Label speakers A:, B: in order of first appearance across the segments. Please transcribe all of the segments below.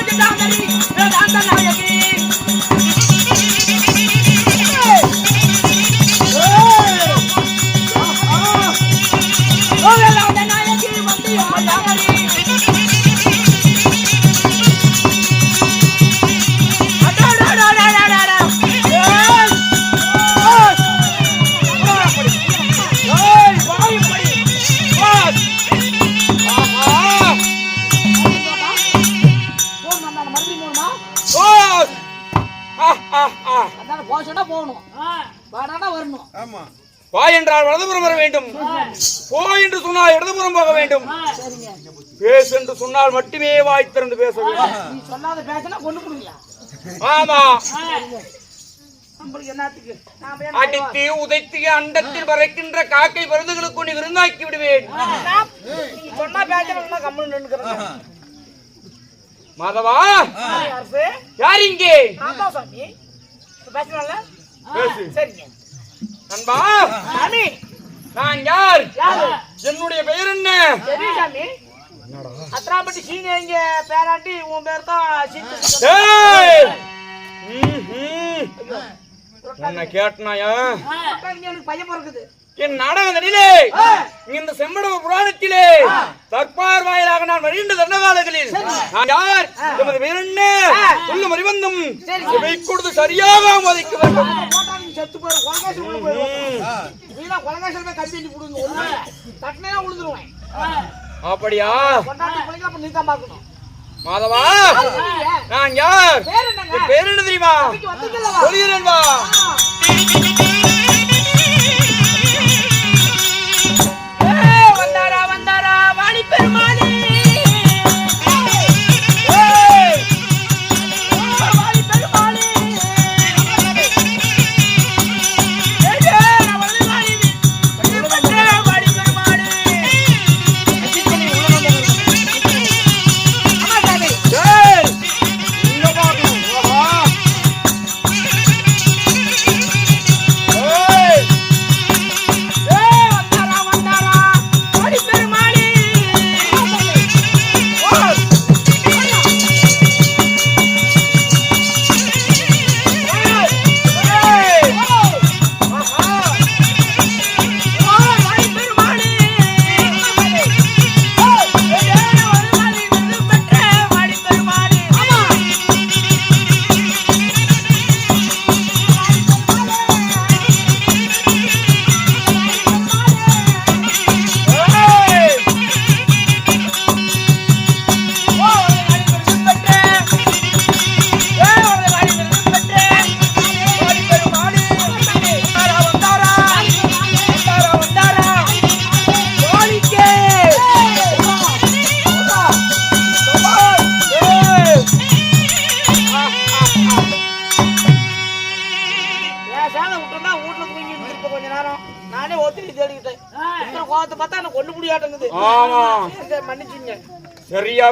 A: يا جدع دليل يا جدع دليل இடதுபுறம் போக வேண்டும்.
B: சரிங்க.
A: பேசு என்று சொன்னால் மட்டுமே வாய் திறந்து பேச வேண்டும். ஆமா. அடித்து உதைத்து அண்டத்தில் பறக்கின்ற காக்கை பருந்துகளுக்கு நீ விருந்தாக்கி விடுவேன். மாதவா யார் இங்கே?
B: ஆமா சாமி. பேசணும்ல?
A: பேசு.
B: சரிங்க.
A: நண்பா.
B: சாமி.
A: நான் யார்? என்னுடைய பெயர் என்ன?
B: அத்ராம்பட்டி சீனி இங்க பேராண்டி உன் பேர் தான்
A: கேட்டனாயா?
B: எனக்கு பையன் பிறக்குது.
A: என் நாடகத்திலே இந்த செம்படவ புராணத்திலே தற்பார் வாயிலாக நான் வருகின்ற தண்டகாலங்களில் நான் யார்? எமது பேர் என்ன சொல்லும் அறிவந்தும் இவை கொடுத்து சரியாக மதிக்க வேண்டும்.
B: செத்து உள்ள போய் கட்டி புடுங்க. ஒண்ணு தட்டினா
A: அப்படியா?
B: கொண்டாட்டி பிள்ளைங்க அப்ப நீ தான் பார்க்கணும்.
A: மாதவா. நான் யார்?
B: பேர்
A: என்ன தெரியுமா? சொல்கிறேன்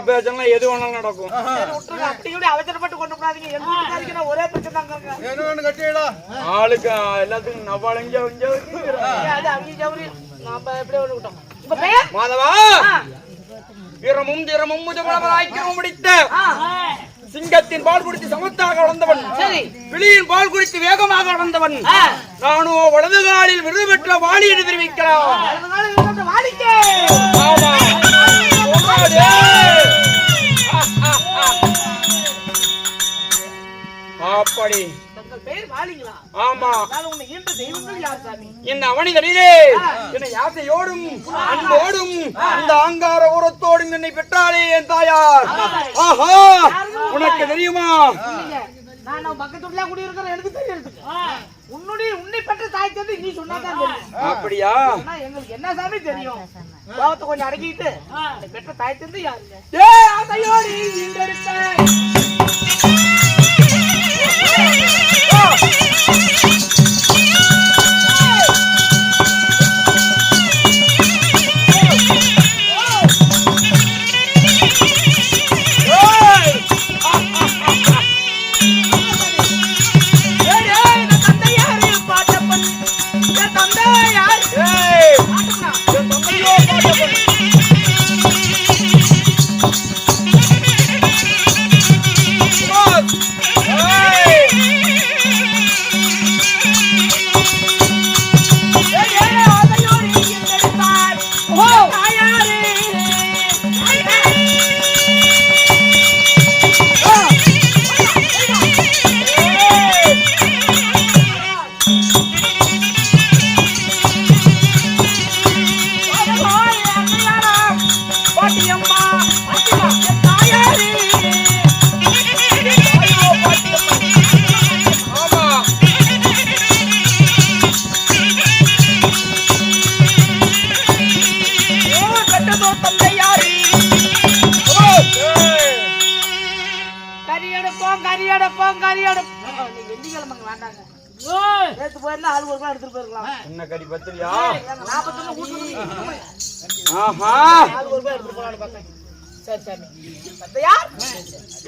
A: பேசினா எது வேணாலும் நடக்கும்.
B: அவசரப்பட்டு கொண்டு எங்க நான் ஒரே பிரச்சனை தாங்க
A: ஆளுக்கு எல்லாத்துக்கும் நவாள் இங்க இங்க வச்சுக்கிறான்.
B: ஏய், அது அவங்க ஜவுரி நாம எப்படியே ஒண்ணு விட்டோம்? உங்க பெயர்?
A: மாதவா? வீரமும் தீரமும் முதுகுலவராய்க்கிறோம் முடித்த. சிங்கத்தின் பால் குடித்து சமத்தாக வளர்ந்தவன்.
B: சரி.
A: பிளியின் பால் குடித்து வேகமாக வளர்ந்தவன். நானோ வலது காலில் விருது பெற்ற வாணி என்று தெரிவிக்கலாம் அப்படி.
B: உங்கள் பெயர் வாலிங்களா?
A: ஆமா.
B: உன்னை ஈன்ற தெய்வங்கள் யார் சாமி?
A: இந்த அவனிதனிலே. என்னை யாசையோடும் அன்போடும் இந்த அங்கார உரத்தோடும் என்னை பெற்றாளே என் தாயார். ஆஹா. உனக்கு தெரியுமா.
B: நான் குடி இருக்கிற எனக்கு தெரியும் உன்னுடைய உன்னை பெற்ற தாய் தந்து
C: நீ சொன்னாதான் தெரியும்.
B: அப்படியா?
C: எங்களுக்கு என்ன சாமி தெரியும்? பாவத்தை கொஞ்சம் அடக்கிட்டு பெற்ற
B: ஏ அதையோடி ஈண்டெடுத்த ஆமா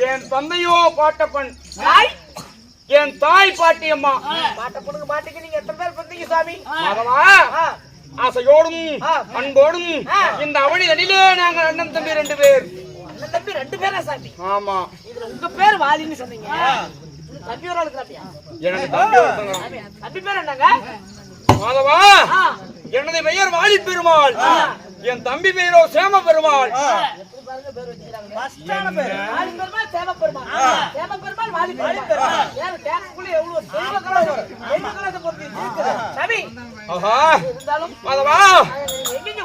B: என் தந்தையோ பாட்டப்பன். என் தாய் பாட்டியம்மா
C: பாட்டை பொண்ணுங்க பாட்டுக்கு நீங்க எத்தனை பேர் பண்ணீங்க சாமி?
B: ஆசையோடும். அன்போடும். இந்த அவனிதனிலே நாங்கள் அண்ணன் தம்பி ரெண்டு பேர்.
C: அண்ணன் தம்பி ரெண்டு பேரா சாமி?
B: ஆமா.
C: இதுல உங்க பேர் வாலின்னு சொன்னீங்க. தம்பி ஒரு ஆளுக்கு தம்பியா?
B: எனக்கு தம்பி ஒருத்தங்க
C: சாமி, தம்பி பேர் என்னங்க?
B: மாதவா எனது பெயர் வாலி பெருமாள். என் தம்பி பெயரோ சேம பெருமாள்
C: பாருங்க பேர். வாலி பெருமாள், பெருமாள். சேம பெருமாள், வாலி பெருமாள். ஏன் டேங்குக்குள்ள எவ்வளவு தெய்வ கலாச்சாரம், தெய்வ கலாச்சாரம் பொறுத்து இருக்குது. சாமி,
B: ஆஹா.
C: இருந்தாலும்
B: மாதவா.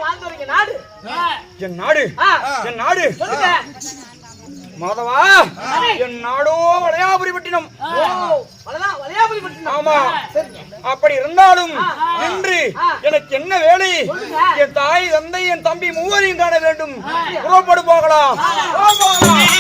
C: வாழ்ந்து வரீங்க நாடு.
B: என் நாடு.
C: ஆ,
B: என் நாடு.
C: சொல்லுங்க.
B: மாதவா என் நாடோ வளையாபுரி பட்டினம். ஆமா. அப்படி இருந்தாலும். இன்று. எனக்கு என்ன வேலை. என் தாய் தந்தை என் தம்பி மூவரையும் காண வேண்டும் புறப்படு போகலாம் போகலாம்.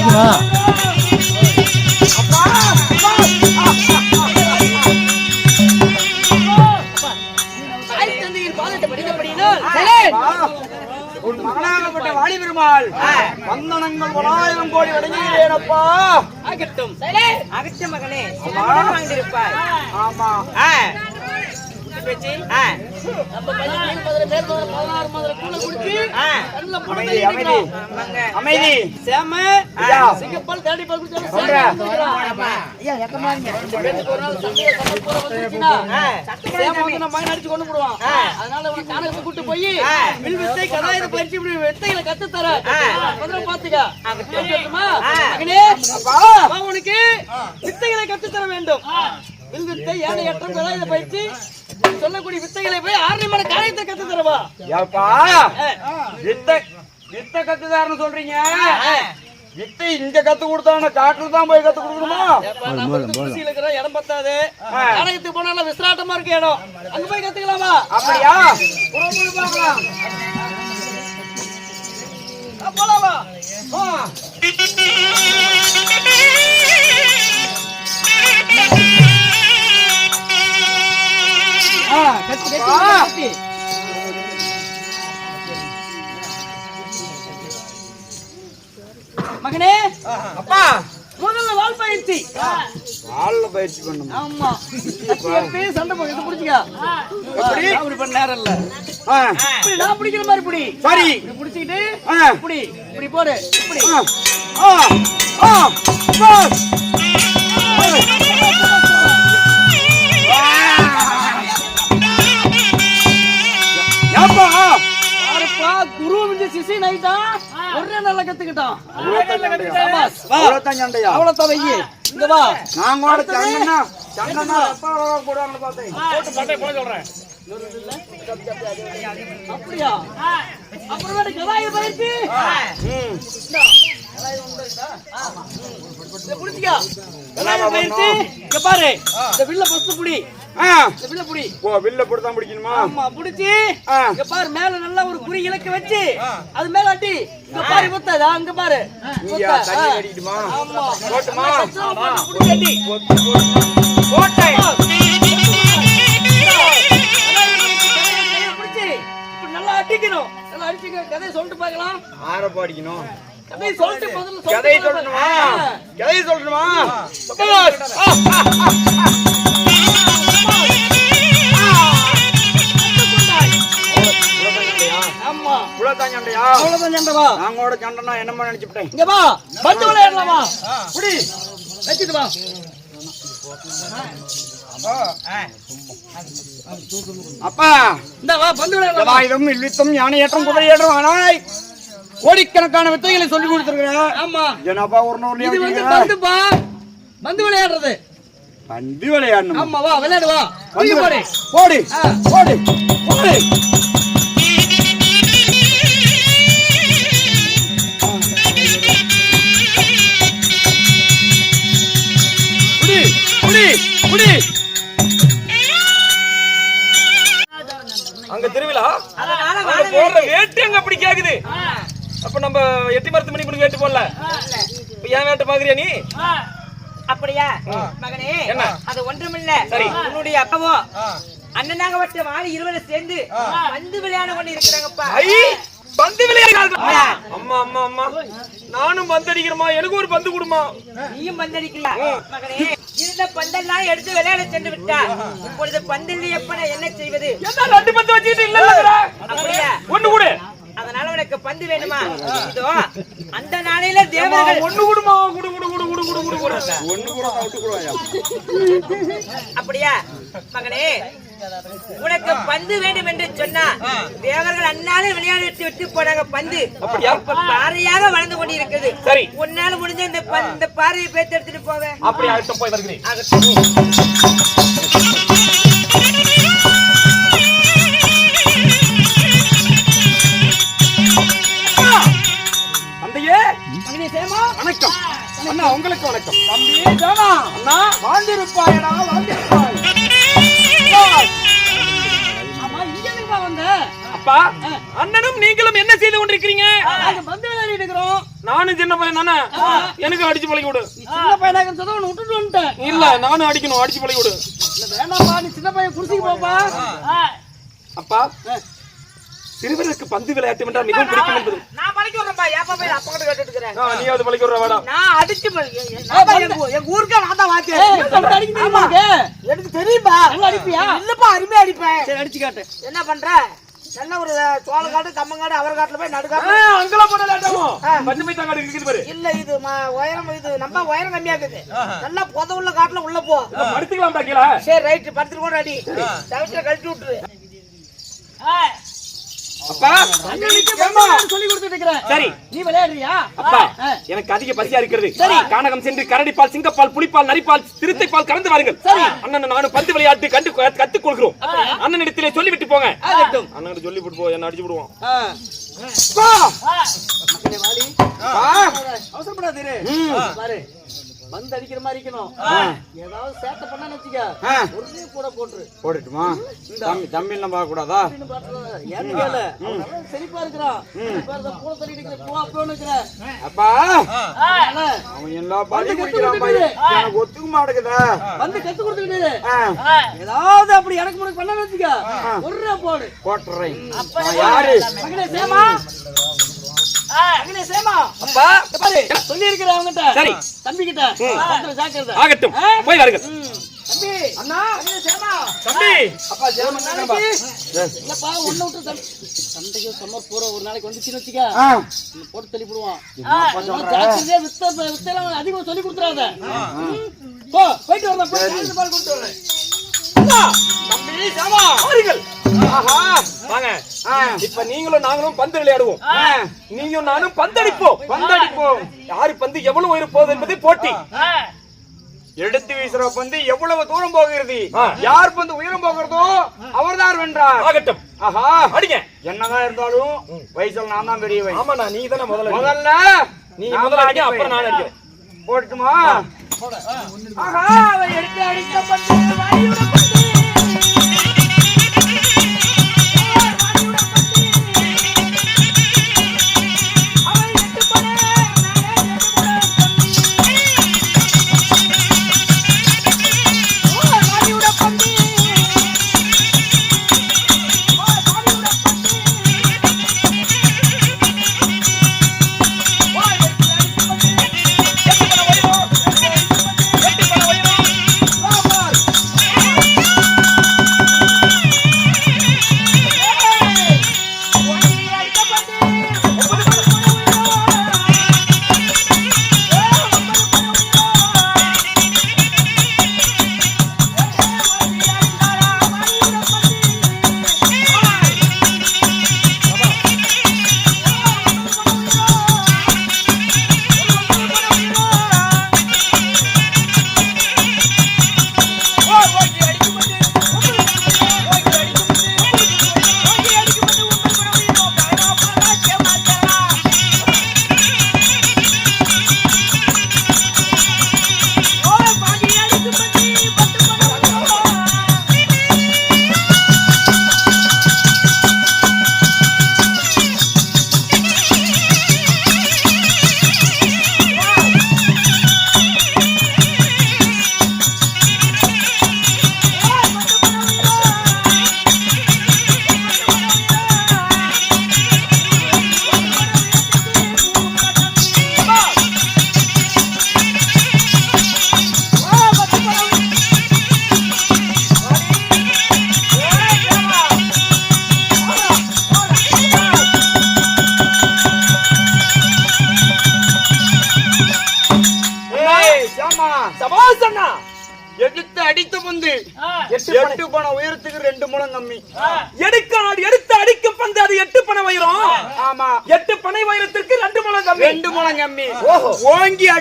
A: மறைக்குமா
B: உன் மகனாகப்பட்ட வாலி பெருமாள் வந்தனங்கள் பலாயிரம் கோடி வழங்குகிறேனப்பா
C: ஆகட்டும். அகச்ச மகனே. வாங்கியிருப்பாய்
B: ஆமா.
C: பேச்சு?
B: அமைதி
C: சேம. சிங்கப்பால் தேடி கூட்டிட்டு போய் வில் வித்தை, கடாயிர பயிற்சி இப்படி வித்தைகளை கத்துத் தரேன். பத்திரம் பாத்துக்க. உனக்கு வித்தைகளை கத்துத் தர வேண்டும் வில் வித்தை யானை ஏற்றம் கடாயிர பயிற்சி சொல்லக்கூடிய வித்தைகளை போய் ஆரம்பமான காரியத்தை கத்து தரவா?
B: ஏப்பா வித்தை வித்தை கத்துதாருன்னு சொல்றீங்க? வித்தை இங்க கத்து கொடுத்தான காட்டுல தான் போய் கத்து கொடுக்கணுமா?
C: இருக்கிற இடம் பத்தாது. நாடகத்துக்கு போனா விசிராட்டமா இருக்க இடம். அங்க போய் கத்துக்கலாமா?
B: அப்படியா?
C: பார்க்கலாம். போலாமா? மகனே
A: அப்பா.
C: முதல்ல வால் பயிற்சி.
A: கால்ல பயிற்சி பண்ணும்?
C: ஆமா. எடுத்து சண்டை போடு இது புடிச்சுக்க.
A: எப்படி?
C: அப்படி பண்ண நேரம் இல்ல. இப்படி நான் பிடிக்கிற மாதிரி பிடி
A: சரி.
C: இப்படி பிடிச்சிக்கிட்டு இப்படி இப்படி போடு இப்படி.
A: ஆ, ஆ, ஆ,
C: வந்து சிசி நைட்டா? ஒரே நல்லா கத்துக்கிட்டான்.
A: அவ்வளவுதான் சண்டையா?
C: அவ்வளவுதான் வையி இங்க வா.
A: நான் கூட சண்டைனா சண்டைனா எப்ப போடுவாங்கன்னு பார்த்தேன்.
C: அப்படியா? அப்புறமேட்டு கதாய புடிச்சுக்க. இங்க பாரு. இந்த வில்ல ஃபர்ஸ்ட் புடி. வில்ல புடி.
A: ஓ வில்ல போட்டு பிடிக்கணுமா?
C: ஆமா புடிச்சு. இங்க பாரு மேல நல்லா ஒரு குறி இலக்கு வச்சு. அது மேல அடி இங்க பாரு முத்ததா அங்க பாரு.
A: நீயா தண்ணி
C: ஆ.
A: அடிக்கணுமா
C: ஆமா.
A: போட்டுமா?
C: புடிச்சு. அடி நல்லா அடிக்கணும். நல்லா அடிச்சுக்க கதையை சொல்லிட்டு பார்க்கலாம்.
A: ஆரப்பா அடிக்கணும்
C: கதையை சொல்லிட்டு பார்க்கலாம்.
A: சொல்லணுமா?
C: ஆ.
A: கதையை சொல்லணுமா?
C: ஆமா
A: இவ்வளவுதான் சண்டையா?
C: அவ்வளவுதான் சண்டைவா
A: நாங்களோட சண்டைனா என்னமா நினைச்சுட்டேன்
C: இங்க வா. பந்து விளையாடலாமா புடி வச்சுட்டு வா.
A: அப்பா.
C: இந்த வா பந்து விளையாடலாமா
A: இல்லித்தம் யானையேற்றம் குதிரையேற்றம் ஆனாய் கோடிக்கணக்கான வித்தைகளை சொல்லி கொடுத்துருக்கிறேன்
C: ஆமா.
A: என்னப்பா ஒரு நூறு
C: இது வந்து பந்துப்பா பந்து விளையாடுறது.
A: பந்து விளையாடணும்?
C: ஆமா வா விளையாடு வா. போடு.
A: போடு. புடி.
D: அண்ணனாக வச்ச மாறி இருவரும் சேர்ந்து வந்து விளையாட கொண்டு இருக்கிறாங்கப்பா
A: ஐ பந்து விளையாடுறாங்க அம்மா அம்மா அம்மா. நானும் பந்து அடிக்கிறேமா எனக்கு ஒரு பந்து கொடுமா
D: நீயும் பந்தடிக்கல மகனே. இருந்த பந்தெல்லாம் எடுத்து விளையாட சென்று விட்டா இப்பொழுது பந்தில் எப்ப என்ன செய்வது?
A: என்ன ரெண்டு பந்து வச்சுக்கிட்டு இல்ல
D: அப்படியா?
A: ஒண்ணு கொடு.
D: அதனால உனக்கு பந்து வேணுமா? இதோ அந்த நாளையில தேவர்கள்
A: ஒண்ணு கொடுமா குடு குடு குடு குடு குடு குடு. குடு ஒண்ணு கூட
D: அப்படியா? மகனே உனக்கு பந்து வேண்டும் என்று சொன்னா தேவர்கள் அண்ணாலே விளையாடிட்டு விட்டு போனாங்க பந்து. பாறையாக வளர்ந்து கொண்டு இருக்குது
A: சரி.
D: உன்னால முடிஞ்ச இந்த பந்து- இந்த பாறையை பேத்து எடுத்துட்டு போவேன்
A: அப்படி ஆகட்டும் போய் வருகிறேன். வணக்கம். அண்ணா உங்களுக்கு வணக்கம். தம்பி தானா அண்ணா வாழ்ந்திருப்பாயடா வாழ்ந்திருப்பாய் அப்பா அண்ணனும் நீங்களும் என்ன செய்து கொண்டிருக்கிறீங்க?
C: பந்து விளையாடிட்டு இருக்கிறோம்.
A: நானும் சின்ன பையன் தானே? எனக்கு அடிச்சு பழகி விடு.
C: சின்ன பையனாக விட்டுட்டு வந்துட்டேன்.
A: இல்ல நானும் அடிக்கணும் அடிச்சு பழகி விடு.
C: வேணாம்ப்பா நீ சின்ன பையன் குடிச்சிக்கு போப்பா.
A: அப்பா சிறுவர்களுக்கு பந்து விளையாட்டு என்றால் மிகவும் பிடிக்கும் என்பது.
D: விடுறேன்ப்பா ஏப்பா போய் அப்பா கிட்ட கேட்டுட்டு இருக்கிறேன்?
A: நீ அது பழக்கி விடுற வேடா.
D: நான் அடிச்சு தான் எங்க எங்க ஊருக்கே நான் தான்
C: உனக்கு?
D: எனக்கு தெரியும்பா.
C: நல்லா அடிப்பியா?
D: இல்லப்பா அருமையா அடிப்பேன்.
C: சரி அடிச்சு காட்டு.
D: என்ன பண்ற? நல்ல ஒரு சோளக்காடு கம்மங்காடு அவரக்காட்டுல போய் நடுக்காடு
A: அங்கெல்லாம் போட லேட்டாமோ பஞ்சு போய் தாங்க இருக்குது பாரு.
D: இல்ல இது ம- உயரம் இது நம்ம உயரம் கம்மியா இருக்குது. நல்லா புத உள்ள காட்டுல உள்ள போ.
A: மடுத்துக்கலாம் பாக்கல
D: சரி ரைட் படுத்துட்டு கூட அடி தவிர கழட்டி விட்டுரு.
A: அப்பா?
C: சொல்லி கொடுத்துட்டு இருக்கிறேன்
A: சரி.
C: நீ விளையாடுறியா?
A: அப்பா
C: ஆ.
A: எனக்கு அதிக பசியா இருக்கிறது. சரி. கானகம் சென்று கரடிப்பால் சிங்கப்பால் புலிப்பால் நரிப்பால் திருத்தைப்பால் கலந்து வாருங்கள். சரி. அண்ணன் நானும் பந்து விளையாட்டு கண்டு கத்துக் கொள்கிறோம் அண்ணன் இடத்திலே சொல்லிவிட்டு போங்க. அண்ணன் சொல்லி விட்டு போ என்ன அடிச்சு விடுவோம்!
C: அவசரப்படாதீரு. பாரு. பந்து அடிக்கிற மாதிரி இருக்கணும். ஏதாவது சேட்டை பண்ணான்னு வச்சுக்க. ஒரே கூட போட்டுரு.
A: போட்டுட்டுமா? தம்பி தம்பிலாம் பார்க்க கூடாதா
C: ஏன்னு கேளு. செழிப்பா இருக்கிறான். அந்த பூனை தள்ளிட்டு இருக்கிற பூவா பூன்னு இருக்கிற.
A: அப்பா! அவன் எல்லா பாடி
C: வந்து
A: குடிக்கிறான். எனக்கு ஒத்துக்க மாட்டேங்குதா.
C: வந்து கத்து கொடுத்துக்கிட்டு. ஏதாவது அப்படி எனக்கு முன்னாடி பண்ணான்னு வச்சுக்க. ஒரே போடு.
A: போட்டுறேன். யாரு?
C: சேமா மகனே சேமா
A: அப்பா
C: இங்க பாரு சொல்லி இருக்கிற அவங்கிட்ட
A: சரி.
C: தம்பி கிட்ட
A: ஆகட்டும்? போய் வாருங்கள்.
C: ம். தம்பி அண்ணா சேமா
A: தம்பி.
C: அப்பா சேமா இல்லப்பா ஒண்ணு விட்டு தம்பி சண்டைக்கு சம்மர் போற ஒரு நாளைக்கு வந்துச்சுன்னு வச்சுக்க. போட்டு தள்ளி விடுவான் ஜாக்கிரதையா வித்த வித்தெல்லாம் அதிகம் சொல்லி கொடுத்துறாத. போ போயிட்டு வரலாம் போய் பால் வரேன்
A: தம்பி சாமா வாங்க. இப்ப நீங்களும் நாங்களும் பந்து விளையாடுவோம். நீயும் நானும் பந்தடிப்போம். பந்தடிப்போம். யாரு பந்து எவ்வளவு உயரம் போகுது என்பதை போட்டி. எடுத்து வீசுற பந்து எவ்வளவு தூரம் போகிறது? யார் பந்து உயரம் போகிறதோ அவர்தான் வென்றார். ஆகட்டும். ஆஹா. அடிங்க. என்னதான் இருந்தாலும் வயசுல நான் தான் பெரியவன் ஆமா நீ தானே முதல்ல முதல்ல நீ முதல்ல அடி அப்புறம் நான் அடிக்கிறேன். போட்டுமா ஆஹா எடுத்து வாயுட பந்து.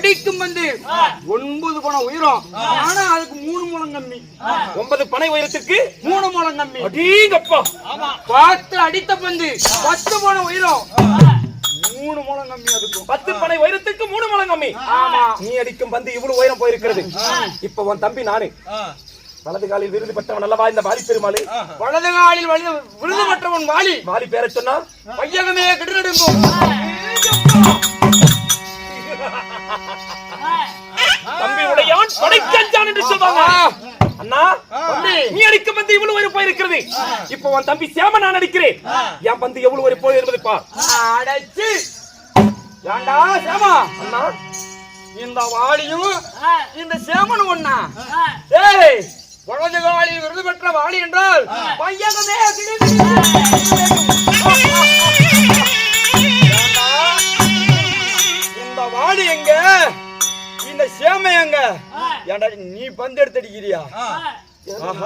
E: அடிக்கும் பந்து
A: ஒன்பது பணம் உயரம். ஆனா அதுக்கு மூணு முழம் கம்மி.
E: ஒன்பது பனை வைரத்திற்கு
A: மூணு முழம் கம்மி.
E: அடீங்கப்பா.
A: பார்த்து அடித்த பந்து பத்து பணம் உயரம். மூணு முழம் கம்மி அதுக்கும்.
E: பத்து பனை வைரத்துக்கு மூணு முழம் கம்மி.
A: ஆமா.
E: நீ அடிக்கும் பந்து இவ்வளவு உயரம் போயிருக்கிறது. இப்ப உன் தம்பி நானு. வலது காலில் விருது பெற்றவன் அல்லவா இந்த வாலி பெருமாளு?
A: வலது காலில் விருது பெற்றவன் வாலி.
E: வாலி பேரை சொன்னா?
A: பையகமே கிடுநடுங்கும்.
E: தம்பி உடையான் படைக்கஞ்சான் என்று சொல்வாங்க அண்ணா நீ அடிக்கும் பந்து இவ்வளவு உயரம் போயிருக்கிறது இப்ப உன் தம்பி சேம நான் அடிக்கிறேன் என் பந்து எவ்வளவு உயரம் போய் என்பதை பார்
A: அடைச்சு ஏண்டா சேமா
E: அண்ணா
A: இந்த வாளியும் இந்த சேமனும் ஒண்ணா ஏய் வலது காலில் விருது பெற்ற வாளி என்றால் பையகமே இந்த சேமை எங்க? ஏண்டா நீ பந்து எடுத்து அடிக்கிறியா?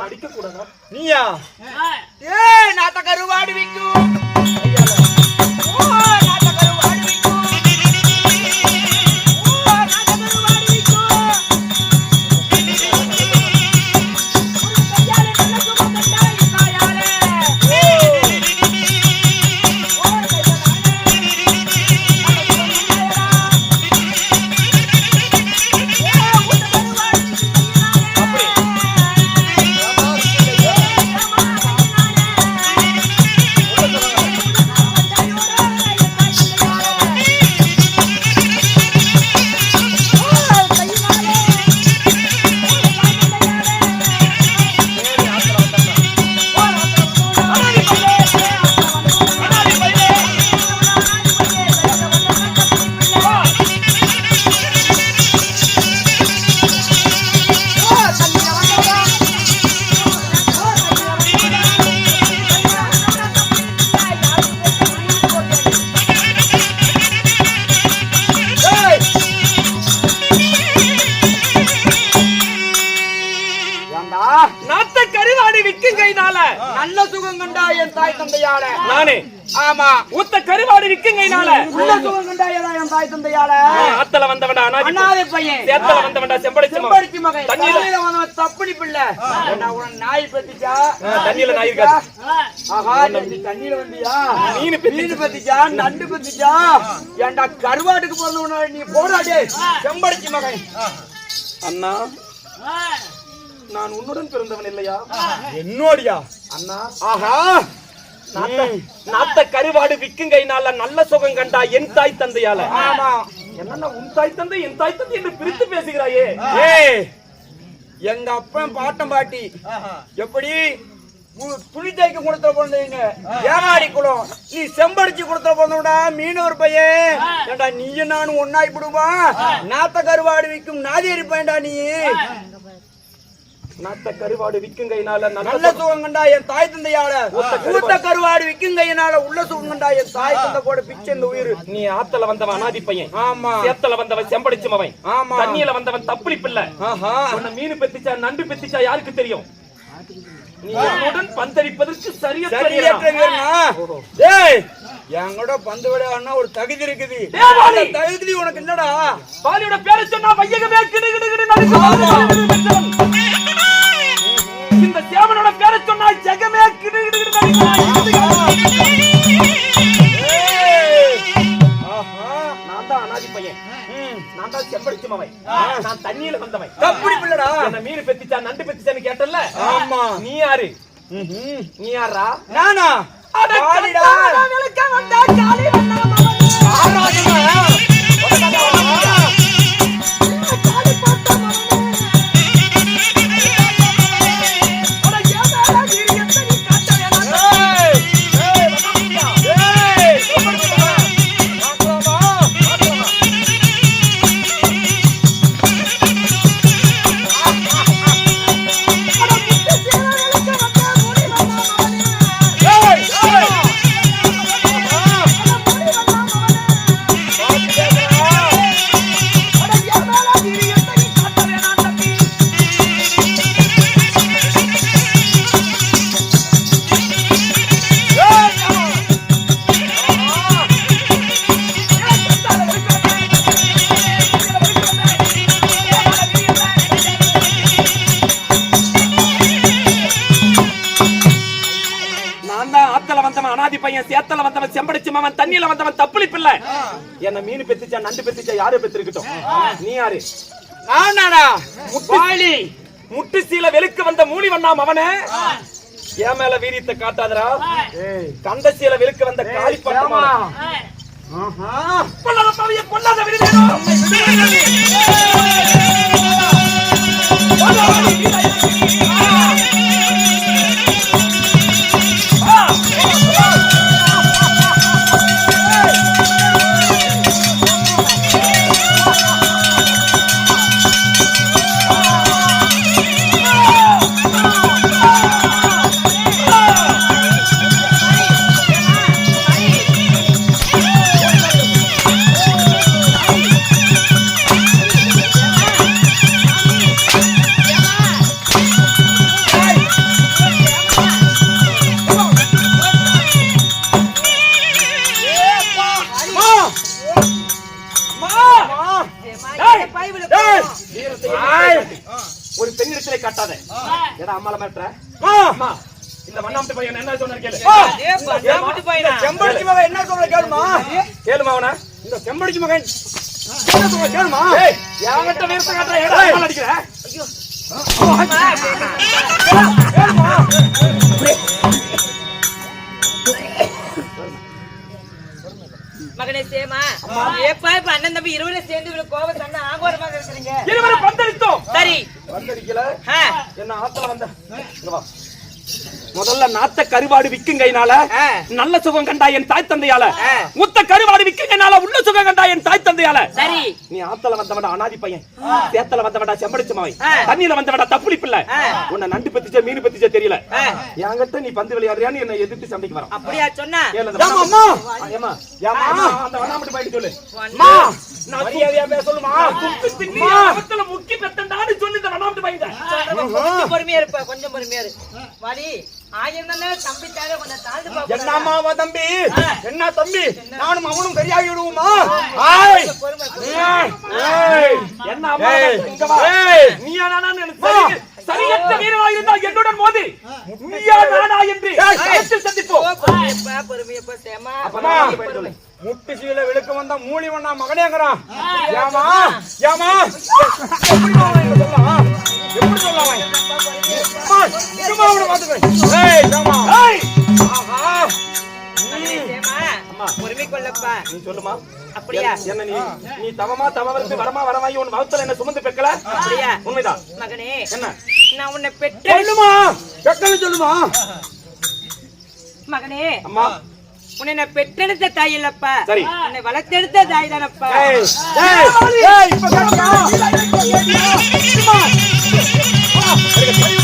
E: அடிக்க கூடாதா
A: நீயா? ஏய் நாத்த கருவாடு விக்கும்
E: சேத்தல வந்தவன்டா செம்படிச்சு
A: மகன்.
E: தண்ணியில-
A: வந்தவன் தப்படி பிள்ளை. என்ன உன நாய் பத்திச்சா?
E: தண்ணியில நாய் இருக்காது.
A: ஆஹா நீ தண்ணியில வந்தியா?
E: மீன்.
A: மீன் பத்திச்சா? நண்டு பத்திச்சா? ஏன்டா கருவாட்டுக்கு பிறந்தவன நீ போடாடே செம்பருத்தி மகன்.
E: அண்ணா நான் உன்னுடன் பிறந்தவன் இல்லையா?
A: என்னோடியா?
E: அண்ணா
A: ஆஹா.
E: நாத்த நாத்த கருவாடு விக்குங்கைனால நல்ல சுகம் கண்டா என் தாய் தந்தையால.
A: ஆமா.
E: என்னன்னா உன் தாய் தந்தை என் தாய் தந்தை என்று பிரித்து பேசுகிறாயே.
A: ஏய் எங்க அப்பன் பாட்டம் பாட்டி. எப்படி? துணி தைக்க கொடுத்த பிறந்தவங்க ஏமாடி குளம். நீ செம்படிச்சு கொடுத்த பிறந்தவடா மீனவர் பையன். ஏண்டா நீயும் நானும் ஒன்னாய் விடுவான் நாத்த கருவாடு விற்கும் நாதி இருப்பேன்டா நீ?
E: நாத்த கருவாடு விக்குங்கைனால
A: நல்ல
E: நல்ல
A: சுகம் கண்டா என் தாய் தந்தையால. ஊத்த கருவாடு விற்கும் கையினால உள்ள சுகம் கண்டா என் தாய் தந்தை கூட பிச்சை இந்த உயிர்.
E: நீ ஆத்தல வந்தவன் அனாதி பையன்.
A: ஆமா.
E: சேத்தல வந்தவன் செம்படிச்சு மவன்
A: ஆமா.
E: தண்ணியில வந்தவன் தப்புளி பிள்ளை. உன்னை மீன் பெத்திச்சா நண்டு பெத்திச்சா யாருக்கு தெரியும்? நீ என்னுடன் பந்தளிப்பதற்கு சரியா
A: சரியற்ற வீரனா? டேய், என் கூட பந்து விளையாடுனா ஒரு தகுதி இருக்குது. தகுதி உனக்கு என்னடா
E: பாலியோட பேரை சொன்னா வையகமே கிடு கிடு கிடு சொன்னா ஜெகமே கிடு. நான் தான் அனாதி பையன். நான் தான் செம்படிச்சு மவன் நான் தண்ணியில வந்தவன்.
A: தப்புடி பிள்ளடா.
E: என்ன மீன் பெத்திச்சா நண்டு பெத்திச்சான்னு கேட்டல
A: ஆமா.
E: நீ யாரு. நீ யாரா?
A: நானா?
E: அட விளக்க வந்தா நண்டு பெத்திச்சா யாரு பெத்திருக்கட்டும் நீ யாரு
A: நானாடா வாலி
E: முட்டு சீல வெளுக்கு வந்த மூலி வண்ணாம் அவனே என் மேல வீரியத்தை காட்டாதடா கந்த சீல வெளுக்கு வந்த காளி. பட்டமா
A: ஆஹா.
E: கொல்லாத பாவிய விருதேனோ பெண்ணிடத்திலே காட்டாத ஏடா அம்மால அம்மா இந்த வண்ணாமட்டு பையன் என்ன சொன்னார் கேளு
A: செம்பருத்தி மகன் என்ன சொல்ற கேளுமா
E: கேளுமா அவன
A: இந்த செம்பருத்தி மகன் என்ன சொல்ற கேளுமா
E: ஏய் யாவட்ட வீரத்தை காட்டுற ஏடா அம்மால அடிக்கிற
D: மகனே சேமா. ஏப்பா இப்ப அண்ணன் தம்பி இருவரும் சேர்ந்து இவ்வளவு கோபம் சண்டை ஆகோரமாக இருக்கிறீங்க
E: இருவரும் பந்தளித்தோம்
D: சரி.
E: பந்தளிக்கல என்ன ஆத்தல வந்த? இங்க வா. முதல்ல நாத்த கருவாடு விக்குங்கைனால. நல்ல சுகம் கண்டா என் தாய் தந்தையால. முத்த கருவாடு விக்குங்கைனால உள்ள சுகம் கண்டா என் தாய் தந்தையால.
D: சரி.
E: நீ ஆத்தல வந்தவடா அனாதி பையன். சேத்தல வந்தவடா செம்படிச்ச மவன்
D: ஆ.
E: தண்ணியில வந்தவடா தப்புளி பிள்ளை. உன்னை நண்டு பத்திச்ச மீன் பத்திச்ச தெரியல. என்கிட்ட நீ பந்து விளையாடுறியான்னு என்ன எதிர்த்து சண்டைக்கு வரான்.
D: அப்படியா சொன்னா?
A: ஏம்மா,
E: ஏம்மா, அந்த வண்ணாமட்டி பையன் சொல்லு.
D: பொறுமையா இருப்ப கொஞ்சம் பொறுமையா இரு. வாடி.
A: என்னம்மாவா தம்பி? என்ன தம்பி? நானும் அவனும் சரியாகி விடுவோமா
E: சரியற்ற வீரனா இருந்தால் என்னுடன் மோதி. நீயா நானா என்று களத்தில் சந்திப்போம்
A: முட்டு சீல விழுக்க வந்தா மூலி வண்ணா மகனேங்கிறான். ஏமா ஏமா. எப்படி சொல்லலாம் சும்மா அவனை பார்த்துக்கிறேன். ஏய், ஏமா.
E: ஏய்,
A: ஆஹா.
D: சேமா பொறுமை கொள்ளப்பா
E: நீ சொல்லுமா?
D: அப்படியா?
E: என்ன நீ? நீ தவமா தவவருக்கு வரமா வரமாயி உன் வகுத்துல என்ன சுமந்து பெக்கல?
D: அப்படியா?
E: உண்மைதான்.
D: மகனே
E: என்ன?
D: நான் உன்னை பெற்ற
A: சொல்லுமா? சொல்லுமா?
D: மகனே
E: அம்மா.
D: உன்னை நான் பெற்றெடுத்த தாய் இல்லப்பா
E: சரி.
D: உன்னை வளர்த்தெடுத்த தாய் தானப்பா
A: ஏய்,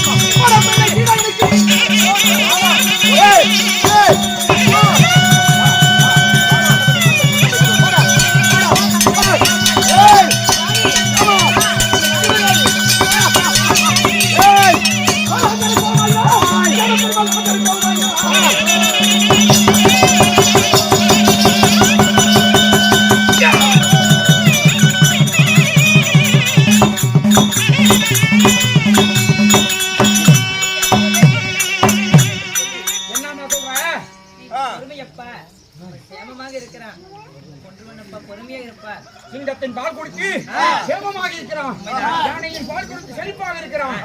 D: சேமமாக இருக்கிறான். கொன்றுவனப்பா பொறுமையா இருப்பா.
A: சிங்கத்தின் பால் குடித்து சேமமாக இருக்கிறான். யானையின் பால் குடித்து செழிப்பாக இருக்கிறான்.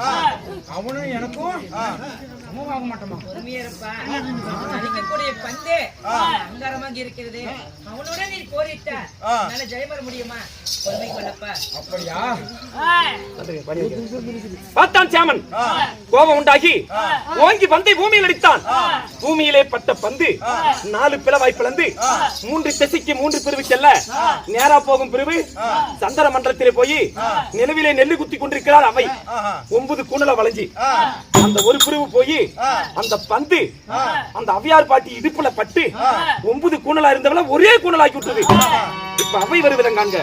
A: அவனும் எனக்கும் சமமாக மாட்டோமா?
D: பொறுமையா இருப்பா அவன் அடிக்கக்கூடிய பந்து. அங்காரமாக இருக்கிறது. அவனுடன் நீ போரிட்ட. நல்ல ஜெயம் பெற முடியுமா? பொறுமை கொள்ளப்பா.
A: அப்படியா?
E: பார்த்தான் சாமன். கோபம் உண்டாகி ஓங்கி பந்தை பூமியில் அடித்தான். பூமியிலே பட்ட பந்து நாலு பிளவாய் பிளந்து மூன்று திசைக்கு மூன்று பிரிவு செல்ல நேரா போகும் பிரிவு சந்திர மண்டலத்திலே போய் நிலவிலே நெல்லு குத்தி கொண்டிருக்கிறார் அவை. ஒன்பது கூணல வளைஞ்சி. அந்த ஒரு பிரிவு போய் அந்த பந்து அந்த அவ்வியார் பாட்டி இடுப்புல பட்டு ஒன்பது கூணலா இருந்தவள ஒரே கூணலாக்கி விட்டுது. இப்ப அவை வருவதன் காண்க